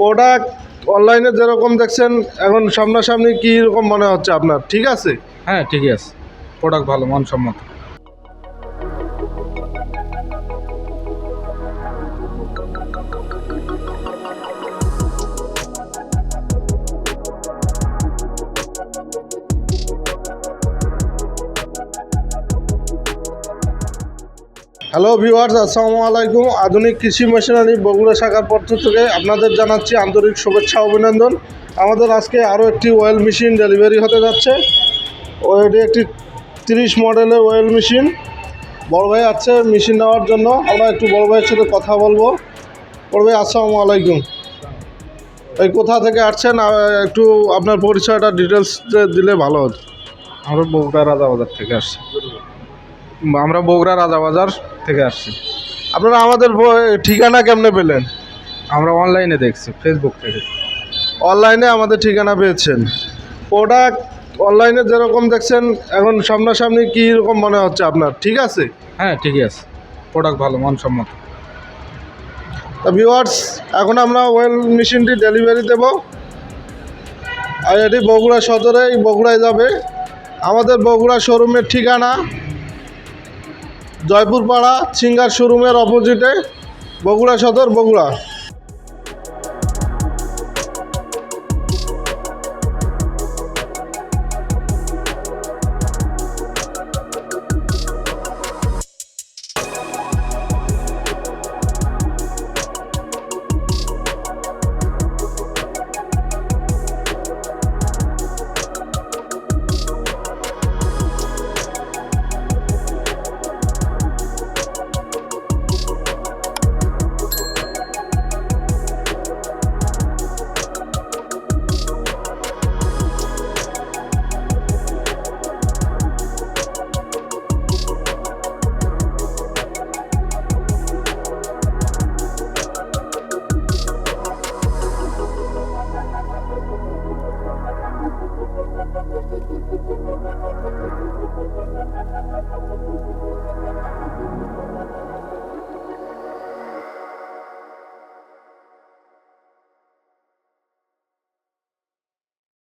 Product অনলাইনে যেরকম দেখছেন, এখন সামনাসামনি কী রকম মনে হচ্ছে আপনার? ঠিক আছে? হ্যাঁ ঠিকই আছে। প্রোডাক্ট ভালো, মানসম্মত। হ্যালো ভিউয়ার্স আসসালামু আলাইকুম। আধুনিক কৃষি মেশিনারি বগুড়া শাখার পক্ষ থেকে আপনাদের জানাচ্ছি আন্তরিক শুভেচ্ছা, অভিনন্দন। আমাদের আজকে আরও একটি ওয়েল মেশিন ডেলিভারি হতে যাচ্ছে। এটি একটি তিরিশ মডেলের ওয়েল মেশিন বড় ভাই আছে মেশিন নেওয়ার জন্য। আমরা একটু বড় ভাইয়ের সাথে কথা বলব। বড় ভাই, আসসালামু আলাইকুম। এই কোথা থেকে আসছেন? একটু আপনার পরিচয়টা ডিটেলস দিলে ভালো হতো। আমরা বগুড়া রাজাবাজার থেকে আসছি। আমরা বগুড়া রাজাবাজার থেকে আসছি। আপনারা আমাদের ঠিকানা কেমনে পেলেন? আমরা অনলাইনে দেখছি ফেসবুক থেকে। অনলাইনে আমাদের ঠিকানা পেয়েছেন। প্রোডাক্ট অনলাইনে যেরকম দেখছেন এখন সামনাসামনি কী রকম মনে হচ্ছে আপনার? ঠিক আছে? হ্যাঁ ঠিকই আছে। প্রোডাক্ট ভালো মানসম্মত। তা ভিওয়ার্স এখন আমরা ওয়েল মেশিনটি ডেলিভারি দেব। আর এটি বগুড়া সদরেই বগুড়ায় যাবে। আমাদের বগুড়া শোরুমের ঠিকানা জয়পুরপাড়া সিঙ্গার শোরুমের অপোজিটে বগুড়া সদর বগুড়া।